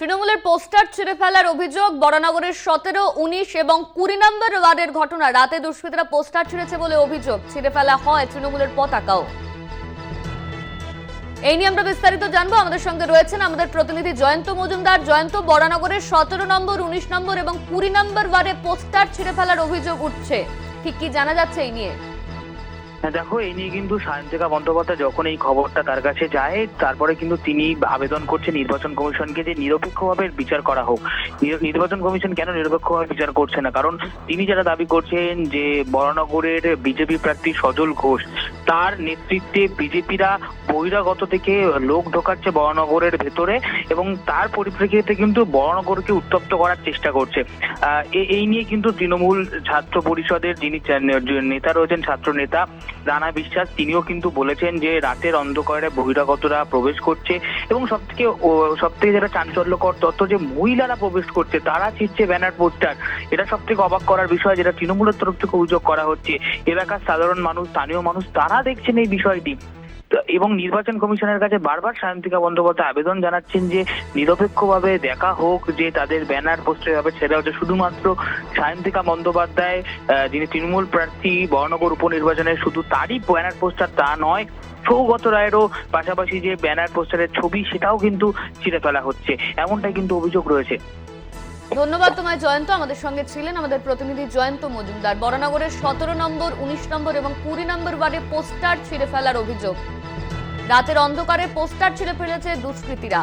তৃণমূলের পোস্টার ছিঁড়ে ফেলার অভিযোগ বরানগরের সতেরো, উনিশ এবং কুড়ি নম্বর ওয়ার্ডের ঘটনা। রাতে দুষ্কৃতীরা পোস্টার ছিঁড়েছে বলে অভিযোগ। ছিঁড়ে ফেলা হয় তৃণমূলের পতাকাও। এই নিয়ে আমরা বিস্তারিত জানব। আমাদের সঙ্গে রয়েছেন আমাদের প্রতিনিধি জয়ন্ত মজুমদার। জয়ন্ত বরানগরের সতেরো নম্বর, উনিশ নম্বর এবং কুড়ি নম্বর ওয়ার্ডে পোস্টার ছিঁড়ে ফেলার অভিযোগ উঠছে। ঠিক কি জানা যাচ্ছে এই নিয়ে? দেখো, এই নিয়ে কিন্তু সায়ন্তিকা বন্দ্যোপাধ্যায় যখন এই খবরটা তার কাছে যায়, তারপরে কিন্তু তিনি আবেদন করছে নির্বাচন কমিশনকে যে নিরপেক্ষভাবে বিচার করা হোক। নির্বাচন কমিশন কেন নিরপেক্ষভাবে বিচার করছে না? কারণ তিনি যারা দাবি করছেন যে বরানগরের বিজেপি প্রার্থী সজল ঘোষ তার নেতৃত্বে বিজেপিরা বহিরাগত থেকে লোক ঢোকাচ্ছে বরানগরের ভেতরে এবং তার পরিপ্রেক্ষিতে কিন্তু বরানগরকে উত্তপ্ত করার চেষ্টা করছে। এই নিয়ে কিন্তু তৃণমূল ছাত্র পরিষদের যিনি নেতা রয়েছেন ছাত্র নেতা রানা বিশ্বাস, তিনিও কিন্তু বলেছেন যে রাতের অন্ধকারে বহিরাগতরা প্রবেশ করছে এবং সব থেকে সব থেকে যেটা চাঞ্চল্যকর তথ্য যে মহিলারা প্রবেশ করছে, তারা ছিটছে ব্যানার পোস্টার। এটা সব থেকে অবাক করার বিষয় যেটা তৃণমূলের তরফ থেকে অভিযোগ করা হচ্ছে। এলাকার সাধারণ মানুষ, স্থানীয় মানুষ, তারা দেখছেন এই বিষয়টি। এবং নির্বাচন কমিশনের কাছে বারবার সায়ন্তিকা বন্দ্যোপাধ্যায় আবেদন জানাচ্ছেন যে, নিরপেক্ষভাবে দেখা হোক যে তাদের ব্যানার, পোস্টার হবে, সেটা হচ্ছে শুধুমাত্র সায়ন্তিকা বন্দ্যোপাধ্যায় যিনি তৃণমূল প্রার্থী বর্ণগর উপনির্বাচনে শুধু তারই ব্যানার, পোস্টার তা নয়, সৌগত রায়েরও পাশাপাশি যে ব্যানার, পোস্টারের ছবি, সেটাও কিন্তু ছিঁড়ে ফেলা হচ্ছে। এমনটাই কিন্তু অভিযোগ রয়েছে। ধন্যবাদ তোমার জয়ন্ত। আমাদের সঙ্গে ছিলেন আমাদের প্রতিনিধি জয়ন্ত মজুমদার। বরানগরের সতেরো নম্বর, উনিশ নম্বর এবং কুড়ি নম্বর ওয়ার্ডে পোস্টার ছিঁড়ে ফেলার অভিযোগ। রাতের অন্ধকারে পোস্টার ছিঁড়ে ফেলেছে দুষ্কৃতীরা।